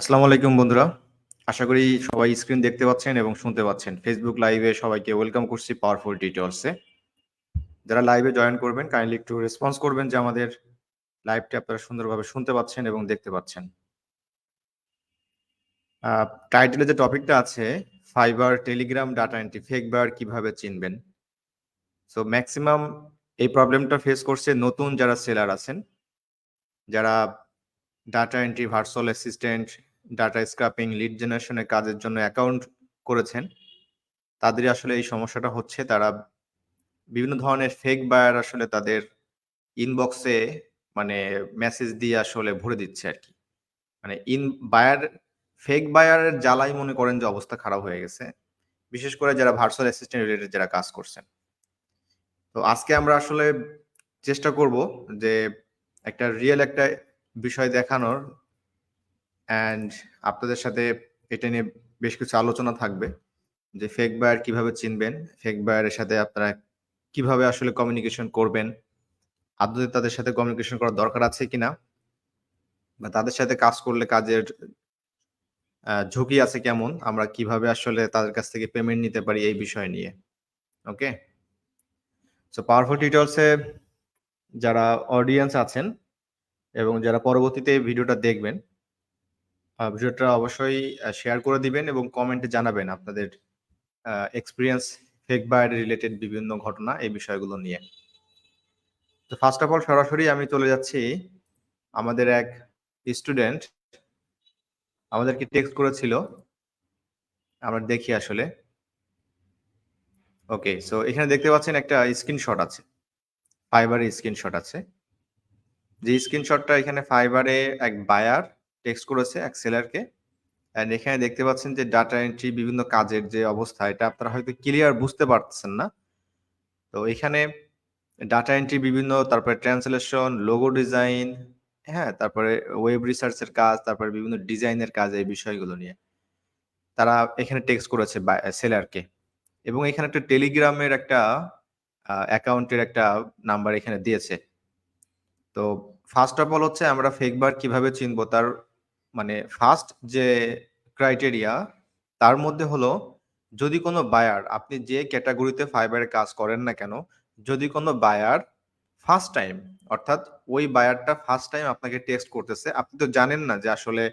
আসসালামু আলাইকুম, বন্ধুরা। আশা করি সবাই স্ক্রিন দেখতে পাচ্ছেন এবং শুনতে পাচ্ছেন। ফেসবুক লাইভে সবাইকে ওয়েলকাম করছি পাওয়ারফুল ডিটেলসে যারা লাইভে জয়েন করবেন কাইন্ডলি একটু রেসপন্স করবেন যে আমাদের লাইভটি আপনারা সুন্দরভাবে শুনতে পাচ্ছেন এবং দেখতে পাচ্ছেন। টাইটেলে যে টপিকটা আছে Fiverr Telegram data entry fake buyer কীভাবে চিনবেন? সো ম্যাক্সিমাম এই প্রবলেমটা ফেস করছে নতুন যারা সেলার আছেন। যারা data entry virtual assistant data scraping lead জেনারেশনের কাজের জন্য অ্যাকাউন্ট করেছেন তাদের আসলে এই সমস্যাটা হচ্ছে। তারা বিভিন্ন ধরনের ফেক বায়ার আসলে তাদের ইনবক্সে মানে মেসেজ দিয়ে আসলে ভরে দিচ্ছে আর কি। মানে ইন বায়ার ফেক বায়ারের জ্বালাই মনে করেন যে অবস্থা খারাপ হয়ে গেছে। বিশেষ করে যারা ভার্চুয়াল অ্যাসিস্ট্যান্ট রিলেটেড যারা কাজ করছেন। তো আজকে আমরা আসলে চেষ্টা করব যে একটা রিয়েল একটা বিষয় দেখানোর অ্যান্ড আপনাদের সাথে এটা নিয়ে বেশ কিছু আলোচনা থাকবে, যে ফেক বায়ার কীভাবে চিনবেন ফেক বায়ারের সাথে আপনারা কীভাবে আসলে কমিউনিকেশন করবেন আপনাদের তাদের সাথে কমিউনিকেশন করার দরকার আছে কিনা, বা তাদের সাথে কাজ করলে কাজের ঝুঁকি আছে কেমন, আমরা কীভাবে আসলে তাদের কাছ থেকে পেমেন্ট নিতে পারি এই বিষয় নিয়ে ওকে সো পাওয়ারফুল ডিটেলসে যারা অডিয়েন্স আছেন এবং যারা পরবর্তীতে ভিডিওটা দেখবেন ভিডিওটা অবশ্যই শেয়ার করে দিবেন এবং কমেন্টে জানাবেন আপনাদের এক্সপিরিয়েন্স ফেক বায়ার রিলেটেড বিভিন্ন ঘটনা এই বিষয়গুলো নিয়ে। তো ফার্স্ট অফ অল সরাসরি আমি চলে যাচ্ছি আমাদের এক স্টুডেন্ট আমাদেরকে টেক্সট করেছিল। আমরা দেখি আসলে। ওকে সো এখানে দেখতে পাচ্ছেন একটা স্ক্রিনশট আছে। ফাইবারের স্ক্রিনশট আছে। যে স্ক্রিনশটটা এখানে ফাইবারে এক বায়ার টেক্সট করেছে এক সেলারকে অ্যান্ড এখানে দেখতে পাচ্ছেন যে ডাটা এন্ট্রি বিভিন্ন কাজের যে অবস্থা, এটা আপনারা হয়তো ক্লিয়ার বুঝতে পারতেছেন না। তো এখানে ডাটা এন্ট্রি বিভিন্ন, তারপরে ট্রান্সলেশন লোগো ডিজাইন হ্যাঁ তারপরে ওয়েব রিসার্চের কাজ, তারপরে বিভিন্ন ডিজাইনের কাজ এই বিষয়গুলো নিয়ে। তারা এখানে টেক্সট করেছে সেলারকে এবং এখানে একটা টেলিগ্রামের একটা অ্যাকাউন্টের একটা নাম্বার এখানে দিয়েছে। তো ফার্স্ট অফ অল হচ্ছে আমরা ফেকবার কীভাবে চিনবো? তার মানে ফার্স্ট যে ক্রাইটেরিয়া তার মধ্যে হলো যদি কোনো বায়ার আপনি যে ক্যাটাগরিতে ফাইবারের কাজ করেন না কেন, যদি কোনো বায়ার ফার্স্ট টাইম অর্থাৎ ওই বায়ারটা ফার্স্ট টাইম আপনাকে টেক্সট করতেছে, আপনি তো জানেন না যে আসলে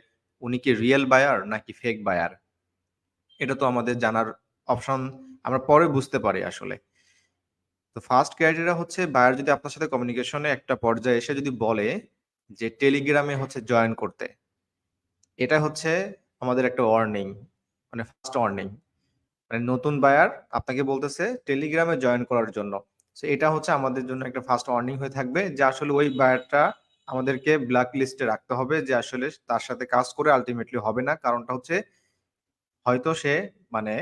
উনি কি রিয়েল বায়ার নাকি ফেক বায়ার এটা তো আমাদের জানার অপশন আমরা পরে বুঝতে পারি আসলে। তো ফার্স্ট ক্রাইটেরিয়া হচ্ছে বায়ার যদি আপনার সাথে কমিউনিকেশনে একটা পর্যায়ে এসে যদি বলে যে টেলিগ্রামে হচ্ছে জয়েন করতে এটা হচ্ছে আমাদের একটা ওয়ার্নিং মানে ফার্স্ট ওয়ার্নিং মানে নতুন বায়ার আপনাকে বলতেছে টেলিগ্রামে জয়েন করার জন্য। সো এটা হচ্ছে আমাদের জন্য একটা ফার্স্ট ওয়ার্নিং হয়ে থাকবে যে আসলে ওই বায়ারটা আমাদেরকে ব্ল্যাক লিস্টে রাখতে হবে যে আসলে তার সাথে কাজ করে আলটিমেটলি হবে না। কারণটা হচ্ছে হয়তো সে মানে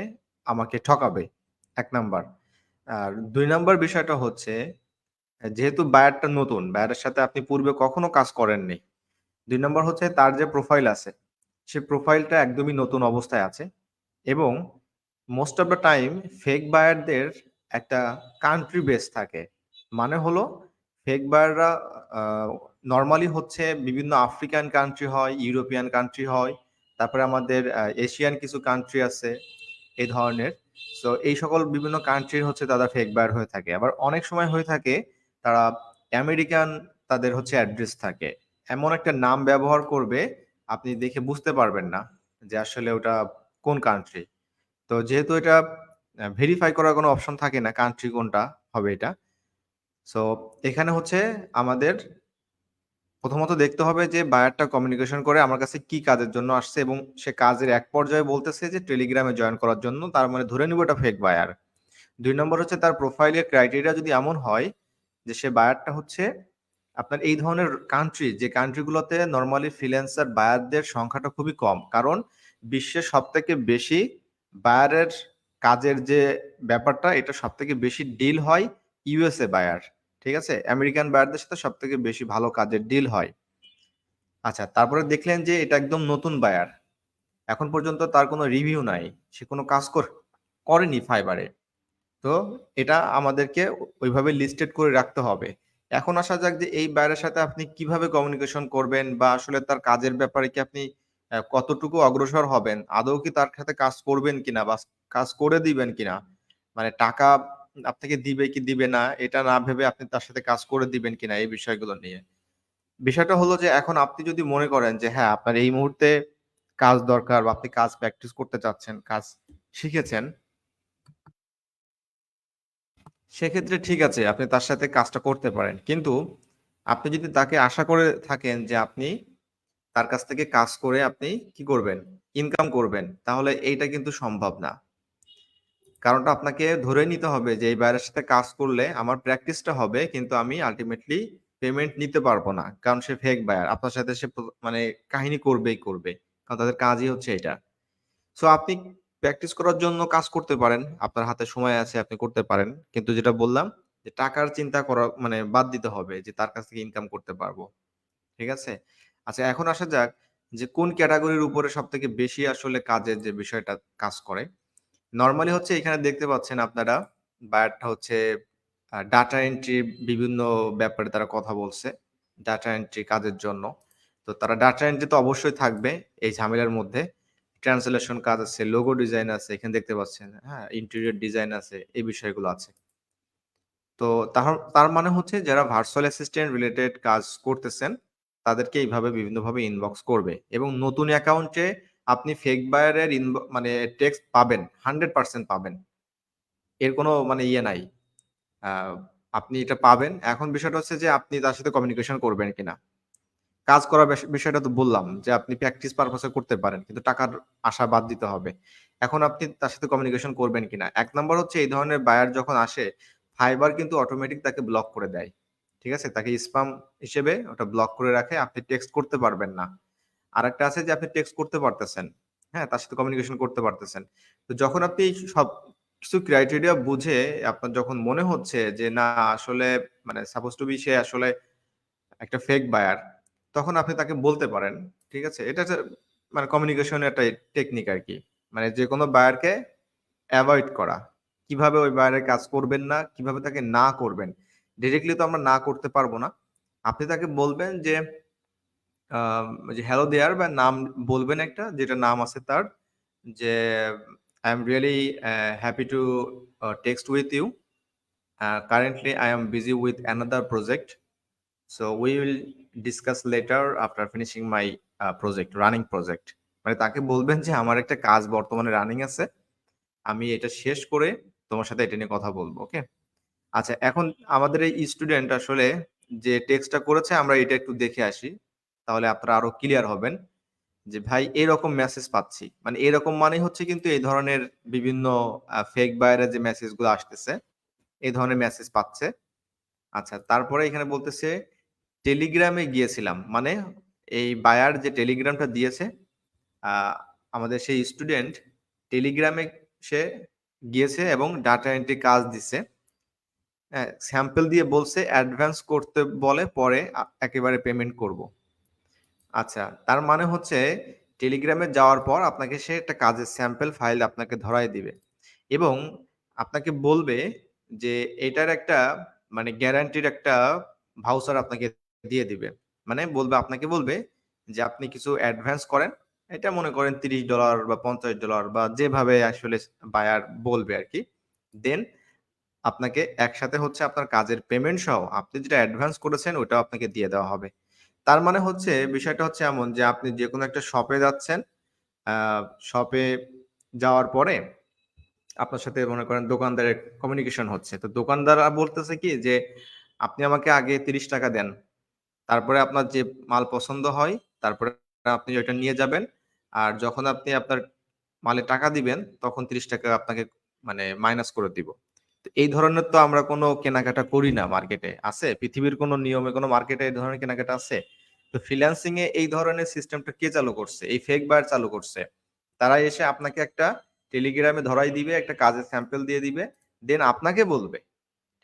আমাকে ঠকাবে, এক নাম্বার। আর দুই নাম্বার বিষয়টা হচ্ছে যেহেতু বায়ারটা নতুন বায়ারের সাথে আপনি পূর্বে কখনো কাজ করেননি, দুই নম্বর হচ্ছে তার যে প্রোফাইল আছে সে প্রোফাইলটা একদমই নতুন অবস্থায় আছে এবং most of the time fake বায়ারদের একটা কান্ট্রি বেস থাকে। মানে হলো ফেক বায়াররা নর্মালি হচ্ছে বিভিন্ন আফ্রিকান কান্ট্রি হয় ইউরোপিয়ান কান্ট্রি হয়, তারপরে আমাদের এশিয়ান কিছু কান্ট্রি আছে এই ধরনের। সো এই সকল বিভিন্ন কান্ট্রির হচ্ছে তারা ফেক বায়ার হয়ে থাকে। আবার অনেক সময় হয়ে থাকে তারা আমেরিকান তাদের হচ্ছে অ্যাড্রেস থাকে। এমন একটা নাম ব্যবহার করবে আপনি দেখে বুঝতে পারবেন না যে আসলে ওটা কোন কান্ট্রি তো যেহেতু এটা ভেরিফাই করার কোনো অপশন থাকে না কান্ট্রি কোনটা হবে এটা। সো এখানে হচ্ছে আমাদের প্রথমত দেখতে হবে যে বায়ারটা কমিউনিকেশন করে আমার কাছে কি কাজের জন্য আসছে এবং সে কাজের এক পর্যায়ে বলতেছে যে টেলিগ্রামে জয়েন করার জন্য, তার মানে ধরে নিব এটা ফেক বায়ার দুই নম্বর হচ্ছে তার প্রোফাইলের ক্রাইটেরিয়া যদি এমন হয় যে সে বায়ারটা হচ্ছে আপনার এই ধরনের কান্ট্রি যে কান্ট্রিগুলোতে নর্মালি ফ্রিল্যান্সার বায়ারদের সংখ্যাটা খুবই কম, কারণ বিশ্বের সব থেকে বেশি বায়ারের কাজের যে ব্যাপারটা, এটা সব থেকে বেশি ডিল হয় ইউএসএ বায়ার ঠিক আছে? আমেরিকান বায়ারদের সাথে সব থেকে বেশি ভালো কাজের ডিল হয়। আচ্ছা তারপরে দেখলেন যে এটা একদম নতুন বায়ার এখন পর্যন্ত তার কোনো রিভিউ নাই, সে কোনো কাজ করেনি ফাইবারে তো এটা আমাদেরকে ওইভাবে লিস্টেড করে রাখতে হবে। এখন আসা যাক যে এই বাইরের সাথে আপনি কীভাবে কমিউনিকেশন করবেন বা আসলে তার কাজের ব্যাপারে কি আপনি আহ, কতটুকু অগ্রসর হবেন? আদৌ কি তার সাথে কাজ করবেন কিনা বা কাজ করে দিবেন কিনা? মানে টাকা আপনাকে দিবে কি দিবে না? এটা না ভেবে আপনি তার সাথে কাজ করে দিবেন কিনা এই বিষয়গুলো নিয়ে? বিষয়টা হলো যে এখন আপনি যদি মনে করেন যে হ্যাঁ আপনার এই মুহূর্তে কাজ দরকার বা আপনি কাজ প্র্যাকটিস করতে চাচ্ছেন কাজ শিখেছেন সেক্ষেত্রে ঠিক আছে, আপনি তার সাথে কাজটা করতে পারেন। কিন্তু আপনি যদি তাকে আশা করে থাকেন যে আপনি তার কাছ থেকে কাজ করে আপনি কি করবেন? ইনকাম করবেন, তাহলে এইটা কিন্তু সম্ভব না। কারণটা আপনাকে ধরে নিতে হবে যে এই বাইরের সাথে কাজ করলে আমার প্র্যাকটিসটা হবে, কিন্তু আমি আলটিমেটলি পেমেন্ট নিতে পারব না। কারণ সে ফেক বায়ার আপনার সাথে সে মানে কাহিনী করবেই করবে, কারণ তাদের কাজই হচ্ছে এটা। সো আপনি প্র্যাকটিস করার জন্য কাজ করতে পারেন। আপনার হাতে সময় আছে, আপনি করতে পারেন। কিন্তু যেটা বললাম, যে টাকার চিন্তা করা মানে বাদ দিতে হবে, যে তার কাছ থেকে ইনকাম করতে পারব। ঠিক আছে? আচ্ছা এখন আসা যাক যে কোন ক্যাটাগরির উপরে সব থেকে বেশি আসলে কাজের যে বিষয়টা কাজ করে। নর্মালি হচ্ছে এখানে দেখতে পাচ্ছেন আপনারা, বায়ারটা হচ্ছে ডাটা এন্ট্রি বিভিন্ন ব্যাপারে তারা কথা বলছে ডাটা এন্ট্রি কাজের জন্য। তো তারা ডাটা এন্ট্রি তো অবশ্যই থাকবে এই ঝামেলার মধ্যে। ট্রান্সলেশন কাজ আছে লোগো ডিজাইন আছে, এখানে দেখতে পাচ্ছেন হ্যাঁ ইন্টেরিয়র ডিজাইন আছে, এই বিষয়গুলো আছে। তো তার তার মানে হচ্ছে যারা ভার্চুয়াল অ্যাসিস্ট্যান্ট রিলেটেড কাজ করতেছেন, তাদেরকে এইভাবে বিভিন্নভাবে ইনবক্স করবে এবং নতুন অ্যাকাউন্টে আপনি ফেক বায়ারের মানে টেক্সট পাবেন হান্ড্রেড পার্সেন্ট পাবেন। এর কোনো মানে ইয়ে নাই। আপনি এটা পাবেন। এখন বিষয়টা হচ্ছে যে আপনি তার সাথে কমিউনিকেশন করবেন কিনা। কাজ করার বিষয়টা তো বললাম যে আপনি প্র্যাকটিস পারপাসে করতে পারেন, কিন্তু টাকার আশা বাদ দিতে হবে। এখন আপনি তার সাথে কমিউনিকেশন করবেন কিনা? এক নম্বর হচ্ছে এই ধরনের বায়ার যখন আসে ফাইবার কিন্তু অটোমেটিক তাকে ব্লক করে দেয়। ঠিক আছে? তাকে স্পাম হিসেবে ওটা ব্লক করে রাখে, আপনি টেক্সট করতে পারবেন না। আর একটা আছে যে আপনি টেক্সট করতে পারতেছেন। হ্যাঁ তার সাথে কমিউনিকেশন করতে পারতেছেন। তো যখন আপনি সব কিছু ক্রাইটেরিয়া বুঝে আপনার যখন মনে হচ্ছে যে না, আসলে মানে সাপোজ টু বি সে আসলে একটা ফেক বায়ার তখন আপনি তাকে বলতে পারেন, ঠিক আছে? এটা মানে কমিউনিকেশনের একটা টেকনিক আর কি মানে যে কোনো বায়ারকে অ্যাভয়েড করা। কীভাবে ওই বায়ারের কাজ করবেন না, কীভাবে তাকে না করবেন? ডিরেক্টলি তো আমরা না করতে পারব না। আপনি তাকে বলবেন যে যে হ্যালো দেয়ার বা নাম বলবেন একটা, যেটা নাম আছে তার, যে I'm really happy to text with you currently I'm busy with another project so we will discuss later after finishing my project running project মানে তাকে বলবেন যে, আমার একটা কাজ বর্তমানে রানিং আছে। আমি এটা শেষ করে তোমার সাথে এটা নিয়ে কথা বলব। ওকে? আচ্ছা এখন আমাদের এই স্টুডেন্ট আসলে যে টেক্সটটা করেছে, আমরা এটা একটু দেখে আসি। তাহলে আপনারা আরও ক্লিয়ার হবেন যে, ভাই, এরকম মেসেজ পাচ্ছি। মানে এরকম মানে হচ্ছে কিন্তু এই ধরনের বিভিন্ন ফেক বায়ারের যে মেসেজগুলো আসতেছে, এই ধরনের মেসেজ পাচ্ছে। আচ্ছা তারপরে এখানে বলতেছে টেলিগ্রামে গিয়েছিলাম। মানে এই বায়ার যে টেলিগ্রামটা দিয়েছে আমাদের সেই স্টুডেন্ট টেলিগ্রামে সে গিয়েছে এবং ডাটা এন্ট্রি কাজ দিছে। স্যাম্পল দিয়ে বলছে অ্যাডভান্স করতে বলে, পরে একেবারে পেমেন্ট করব। আচ্ছা তার মানে হচ্ছে টেলিগ্রামে যাওয়ার পর আপনাকে সে একটা কাজের স্যাম্পল ফাইল আপনাকে ধরায় দিবে এবং আপনাকে বলবে যে এটার একটা মানে গ্যারান্টির একটা ভাউচার আপনাকে দিয়ে দিবে। মানে বলবে, আপনাকে বলবে যে আপনি কিছু অ্যাডভান্স করেন, এটা মনে করেন তিরিশ ডলার বা পঞ্চাশ ডলার বা যেভাবে আসলে বায়ার বলবে আর কি দেন আপনাকে একসাথে হচ্ছে আপনার কাজের পেমেন্ট সহ আপনি যেটা অ্যাডভান্স করেছেন, ওটাও আপনাকে দিয়ে দেওয়া হবে। তার মানে হচ্ছে বিষয়টা হচ্ছে এমন যে আপনি যে কোনো একটা শপে যাচ্ছেন শপে যাওয়ার পরে আপনার সাথে মনে করেন দোকানদারের কমিউনিকেশন হচ্ছে। তো দোকানদার বলতেছে কি যে, আপনি আমাকে আগে তিরিশ টাকা দেন তারপরে আপনার যে মাল পছন্দ হয়, তারপরে আপনি ওইটা নিয়ে যাবেন। আর যখন আপনি আপনার মালে টাকা দিবেন, তখন তিরিশ টাকা আপনাকে মানে মাইনাস করে দিব। তো এই ধরনের তো আমরা কোনো কেনাকাটা করি না মার্কেটে আছে? পৃথিবীর কোনো নিয়মে কোনো মার্কেটে এই ধরনের কেনাকাটা আছে? তো ফ্রিল্যান্সিং এ এই ধরনের সিস্টেমটা কে চালু করছে? এই ফেক বায়ার চালু করছে। তারা এসে আপনাকে একটা টেলিগ্রামে ধরাই দিবে, একটা কাজের স্যাম্পল দিয়ে দিবে। দেন আপনাকে বলবে।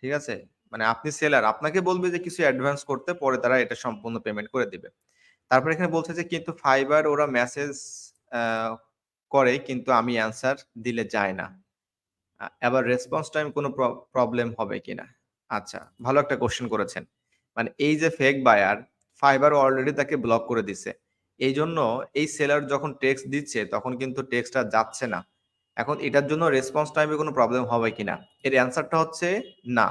ঠিক আছে? মানে আপনি সেলার আপনাকে বলবে যে কিছু অ্যাডভান্স করতে, পরে তারা এটা সম্পূর্ণ পেমেন্ট করে দিবে। তারপরে এখানে বলছে যে, কিন্তু ফাইবার ওরা মেসেজ করে, কিন্তু আমি অ্যান্সার দিলে যায় না। এবার রেসপন্স টাইম কোনো প্রবলেম হবে কিনা? আচ্ছা ভালো একটা কোশ্চেন করেছেন। মানে এই যে ফেক বায়ার ফাইবার অলরেডি তাকে ব্লক করে দিছে। এই জন্য এই সেলার যখন টেক্সট দিচ্ছে, তখন কিন্তু টেক্সটটা যাচ্ছে না। এখন এটার জন্য রেসপন্স টাইমে কোনো প্রবলেম হবে কিনা? এর অ্যান্সারটা হচ্ছে না।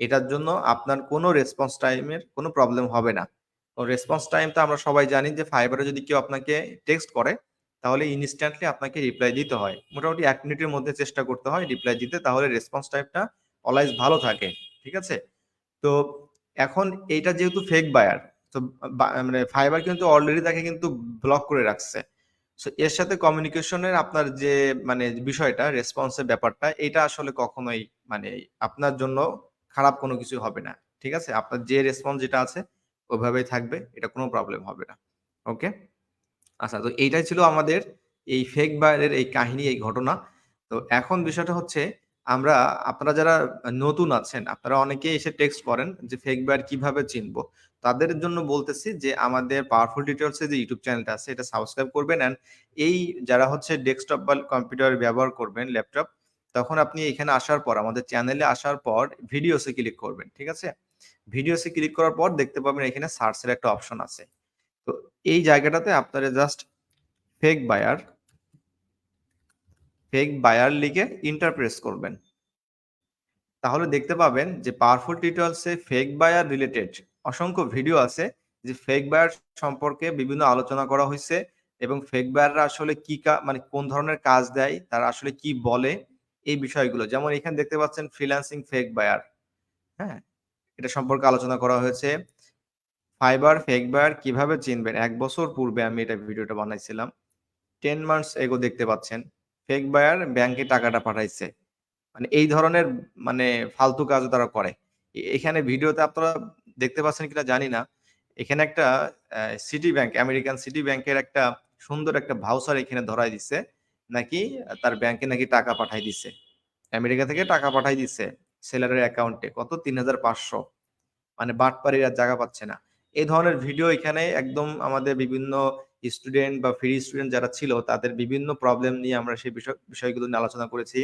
এটার জন্য আপনার কোনো রেসপন্স টাইমের কোনো প্রবলেম হবে না। রেসপন্স টাইম তো আমরা সবাই জানি যে ফাইবারে যদি কেউ আপনাকে টেক্সট করে, তাহলে ইনস্ট্যান্টলি আপনাকে রিপ্লাই দিতে হয়। মোটামুটি এক মিনিটের মধ্যে চেষ্টা করতে হয় রিপ্লাই দিতে, তাহলে রেসপন্স টাইমটা অলওয়েজ ভালো থাকে, ঠিক আছে? তো এখন এইটা যেহেতু ফেক বায়ার তো মানে ফাইবার কিন্তু অলরেডি তাকে কিন্তু ব্লক করে রাখছে। সো এর সাথে কমিউনিকেশনের আপনার যে মানে বিষয়টা রেসপন্সের ব্যাপারটা, এটা আসলে কখনোই মানে আপনার জন্য খারাপ কোনো কিছু হবে না, ঠিক আছে? আপনার যে রেসপন্স যেটা আছে, ওইভাবেই থাকবে, এটা কোনো প্রবলেম হবে না ওকে আচ্ছা তো এইটাই ছিল আমাদের এই ফেক বায়ারের এই কাহিনী, এই ঘটনা। তো এখন বিষয়টা হচ্ছে, আমরা, আপনারা যারা নতুন আছেন, আপনারা অনেকেই এসে টেক্সট করেন যে ফেক বায়ার কীভাবে চিনবো? তাদের জন্য বলতেছি যে আমাদের পাওয়ারফুল ডিটেলস যে ইউটিউব চ্যানেলটা আছে, এটা সাবস্ক্রাইব করবেন। অ্যান্ড এই যারা হচ্ছে ডেস্কটপ বা কম্পিউটার ব্যবহার করবেন ল্যাপটপ তখন আপনি এখানে আসার পর, আমাদের চ্যানেলে আসার পর ভিডিওসে ক্লিক করবেন, ঠিক আছে? ভিডিওসে ক্লিক করার পর দেখতে পাবেন এখানে সার্চের একটা অপশন আছে। তো এই জায়গাটাতে আপনারা just fake buyer fake buyer লিখে ইন্টারপ্রেস করবেন। তাহলে দেখতে পাবেন যে পাওয়ারফুল টিউটোরিয়ালসে ফেক বায়ার রিলেটেড অসংখ্য ভিডিও আছে যে ফেক বায়ার সম্পর্কে বিভিন্ন আলোচনা করা হয়েছে এবং ফেক বায়াররা আসলে কি মানে কোন ধরনের কাজ দেয়, তারা আসলে কি বলে এই বিষয়গুলো। যেমন এখানে দেখতে পাচ্ছেন ফ্রিল্যান্সিং ফেক বায়ার হ্যাঁ? এটা সম্পর্কে আলোচনা করা হয়েছে। ফাইবার ফেক বায়ার কীভাবে চিনবেন? এক বছর পূর্বে আমি এটা ভিডিওটা বানাইছিলাম। টেন মান্থস এগো দেখতে পাচ্ছেন ফেক বায়ার ব্যাংকে টাকাটা পাঠাইছে। মানে এই ধরনের মানে ফালতু কাজ তারা করে। এখানে ভিডিওতে আপনারা দেখতে পাচ্ছেন কিনা জানি না। এখানে একটা সিটি ব্যাংক আমেরিকান সিটি ব্যাংকের একটা সুন্দর একটা ভাউচার এখানে ধরাই দিছে। নাকি তার ব্যাংকে নাকি টাকা পাঠাই দিছে? আমেরিকা থেকে টাকা পাঠাই দিছে সেলারের অ্যাকাউন্টে কত? তিন হাজার পাঁচশো। মানে বাটপাড়ির জায়গা পাচ্ছে না। এই ধরনের ভিডিও এখানে একদম আমাদের বিভিন্ন স্টুডেন্ট বা ফ্রি স্টুডেন্ট যারা ছিল, তাদের বিভিন্ন প্রবলেম নিয়ে আমরা সেই বিষয়, বিষয়গুলো নিয়ে আলোচনা করেছি।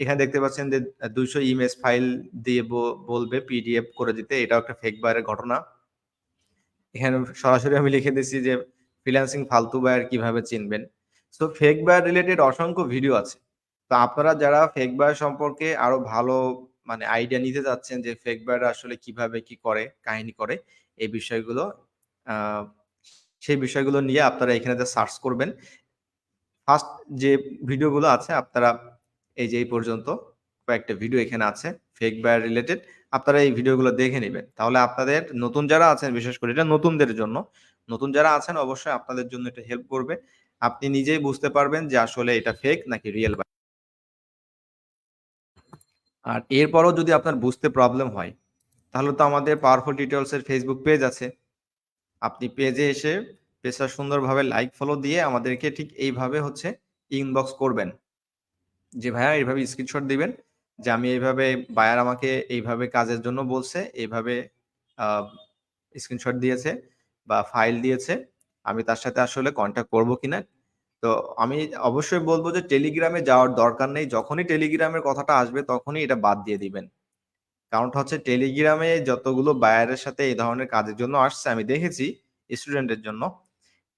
এখানে দেখতে পাচ্ছেন যে দুইশো ইমেজ ফাইল দিয়ে বলবে পিডিএফ করে দিতে। এটাও একটা ফেক বায়ারের ঘটনা। এখানে সরাসরি আমি লিখে দিচ্ছি যে ফ্রিল্যান্সিং ফালতু বায়ার কীভাবে চিনবেন? সো ফেক বায়ার রিলেটেড অসংখ্য ভিডিও আছে। তো আপনারা যারা ফেক বায়ার সম্পর্কে আরও ভালো মানে আইডিয়া নিতে যাচ্ছেন যে ফেক বায়ার আসলে কীভাবে কি করে, কাহিনী করে, এই বিষয়গুলো সেই বিষয়গুলো নিয়ে আপনারা এখানে সার্চ করবেন। ফার্স্ট যে ভিডিওগুলো আছে, আপনারা এই যে এই পর্যন্ত কয়েকটা ভিডিও এখানে আছে ফেক বায়ার রিলেটেড আপনারা এই ভিডিওগুলো দেখে নেবেন। তাহলে আপনাদের, নতুন যারা আছেন, বিশেষ করে এটা নতুনদের জন্য, নতুন যারা আছেন, অবশ্যই আপনাদের জন্য এটা হেল্প করবে। আপনি নিজেই বুঝতে পারবেন যে আসলে এটা ফেক নাকি রিয়েল আর এরপরও যদি আপনার বুঝতে প্রবলেম হয়, তাহলে তো আমাদের পাওয়ারফুল ডিটেলস এর ফেসবুক পেজ আছে। আপনি পেজে এসে পেজটা সুন্দরভাবে লাইক ফলো দিয়ে আমাদেরকে ঠিক এইভাবে হচ্ছে ইনবক্স করবেন। যে ভাইয়া এইভাবে স্ক্রিনশট দিবেন যে আমি এইভাবে বায়ার আমাকে এইভাবে কাজের জন্য বলছে, এইভাবে স্ক্রিনশট দিয়েছে বা ফাইল দিয়েছে। আমি তার সাথে আসলে কন্ট্যাক্ট করব কিনা? তো আমি অবশ্যই বলব যে টেলিগ্রামে যাওয়ার দরকার নেই। যখনই টেলিগ্রামের কথাটা আসবে, তখনই এটা বাদ দিয়ে দিবেন। কারণটা হচ্ছে টেলিগ্রামে যতগুলো বায়ারের সাথে এই ধরনের কাজের জন্য আসছে, আমি দেখেছি স্টুডেন্টের জন্য।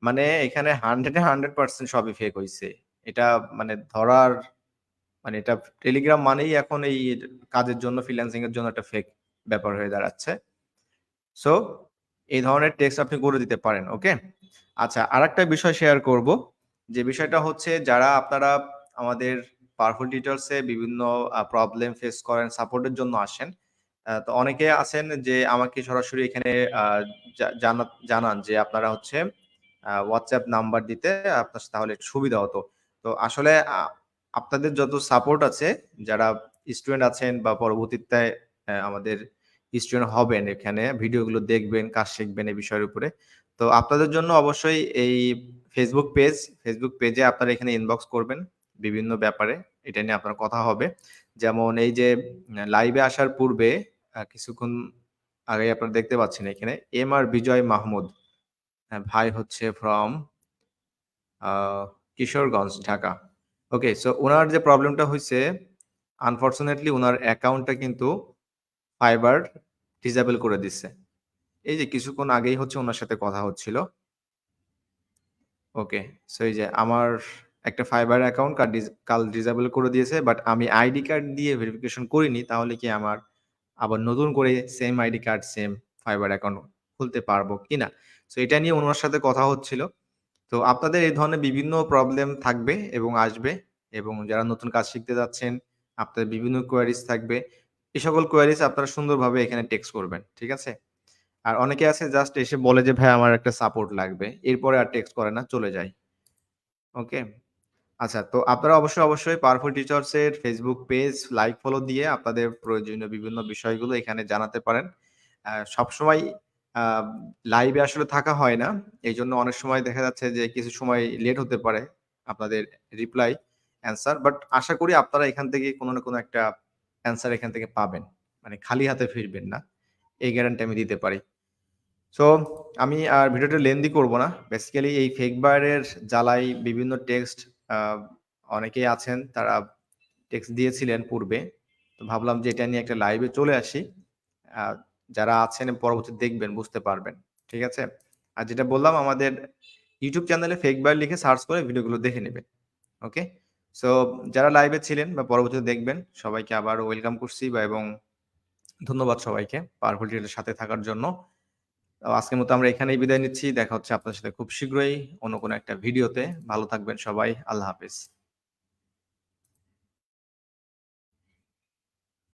মানে এখানে হান্ড্রেডে হান্ড্রেড পার্সেন্ট সবই ফেক হয়েছে এটা মানে ধরার মানে এটা টেলিগ্রাম মানেই এখন এই কাজের জন্য ফ্রিল্যান্সিং এর জন্য একটা ফেক ব্যাপার হয়ে দাঁড়াচ্ছে। সো এই ধরনের টেক্সট আপনি করে দিতে পারেন ওকে আচ্ছা আর একটা বিষয় শেয়ার করব। যে বিষয়টা হচ্ছে যারা আপনারা আমাদের পাওয়ারফুল ডিটেলসে বিভিন্ন প্রবলেম ফেস করেন সাপোর্টের জন্য আসেন তো অনেকে আছেন যে আমাকে সরাসরি এখানে জানান যে আপনারা হচ্ছে হোয়াটসঅ্যাপ নাম্বার দিতে আপনার তাহলে সুবিধা হতো। তো আসলে আপনাদের যত সাপোর্ট আছে, যারা স্টুডেন্ট আছেন বা পরবর্তীতে আমাদের স্টুডেন্ট হবেন এখানে ভিডিওগুলো দেখবেন, কাজ শিখবেন এই বিষয়ের উপরে তো আপনাদের জন্য অবশ্যই এই ফেসবুক পেজ ফেসবুক পেজে আপনারা এখানে ইনবক্স করবেন বিভিন্ন ব্যাপারে। এটা নিয়ে আপনার কথা হবে। যেমন এই যে লাইভে আসার পূর্বে কিছুক্ষণ আগে আপনারা দেখতে পাচ্ছেন এখানে এম আর বিজয় মাহমুদ হ্যাঁ, ভাই হচ্ছে from Kishoreganj Dhaka. Okay so ওনার যে প্রবলেমটা হয়েছে আনফর্চুনেটলি ওনার অ্যাকাউন্টটা কিন্তু ফাইবার ডিসেবল করে দিচ্ছে এই যে কিছুক্ষণ আগেই হচ্ছে ওনার সাথে কথা হচ্ছিল ওকে। সো এই যে আমার একটা ফাইবার অ্যাকাউন্ট কাল ডিস কাল ডিসেবল করে দিয়েছে। বাট আমি আইডি কার্ড দিয়ে ভেরিফিকেশন করিনি। তাহলে কি আমার আবার নতুন করে same ID card, same Fiverr account খুলতে পারব কিনা? সো এটা নিয়ে ওনার সাথে কথা হচ্ছিল। তো আপনাদের এই ধরনের বিভিন্ন প্রবলেম থাকবে এবং আসবে এবং যারা নতুন কাজ শিখতে যাচ্ছেন, আপনাদের বিভিন্ন কোয়েরিজ থাকবে। এই সকল কোয়ারিজ আপনারা সুন্দরভাবে এখানে টেক্সট করবেন। ঠিক আছে? আর অনেকে আছে জাস্ট এসে বলে যে, "ভাই আমার একটা সাপোর্ট লাগবে।" এরপরে আর টেক্সট করে না, চলে যায়। ওকে? আচ্ছা তো আপনারা অবশ্যই, অবশ্যই পাওয়ারফুল টিচার্স এর ফেসবুক পেজ লাইক, ফলো দিয়ে আপনাদের প্রয়োজনীয় বিভিন্ন বিষয়গুলো এখানে জানাতে পারেন। সবসময় লাইভে আসলে থাকা হয় না। এই জন্য অনেক সময় দেখা যাচ্ছে যে কিছু সময় লেট হতে পারে আপনাদের রিপ্লাই, অ্যান্সার। বাট আশা করি আপনারা এখান থেকে কোনো না কোনো একটা অ্যান্সার এখান থেকে পাবেন। মানে খালি হাতে ফিরবেন না। এই গ্যারান্টি আমি দিতে পারি। সো আমি আর ভিডিওটা লেন্দি করব না। বেসিক্যালি এই ফেক বায়ারের জ্বালায় বিভিন্ন টেক্সট অনেকেই আছেন, তারা টেক্সট দিয়েছিলেন পূর্বে। তো ভাবলাম যে এটা নিয়ে একটা লাইভে চলে আসি। যারা আছেন পরবর্তী দেখবেন, বুঝতে পারবেন। ঠিক আছে? আর যেটা বললাম, আমাদের ইউটিউব চ্যানেলে ফেক বায়ার লিখে সার্চ করে ভিডিওগুলো দেখে নেবেন। ওকে? সো যারা লাইভে ছিলেন বা পরবর্তীতে দেখবেন, সবাইকে আবার ওয়েলকাম করছি বা এবং ধন্যবাদ সবাইকে টিচার সাথে থাকার জন্য। আজকের মতো আমরা এখানেই বিদায় নিচ্ছি। দেখা হচ্ছে আপনার সাথে খুব শীঘ্রই অন্য কোনো একটা ভিডিওতে। ভালো থাকবেন সবাই। আল্লাহ হাফেজ।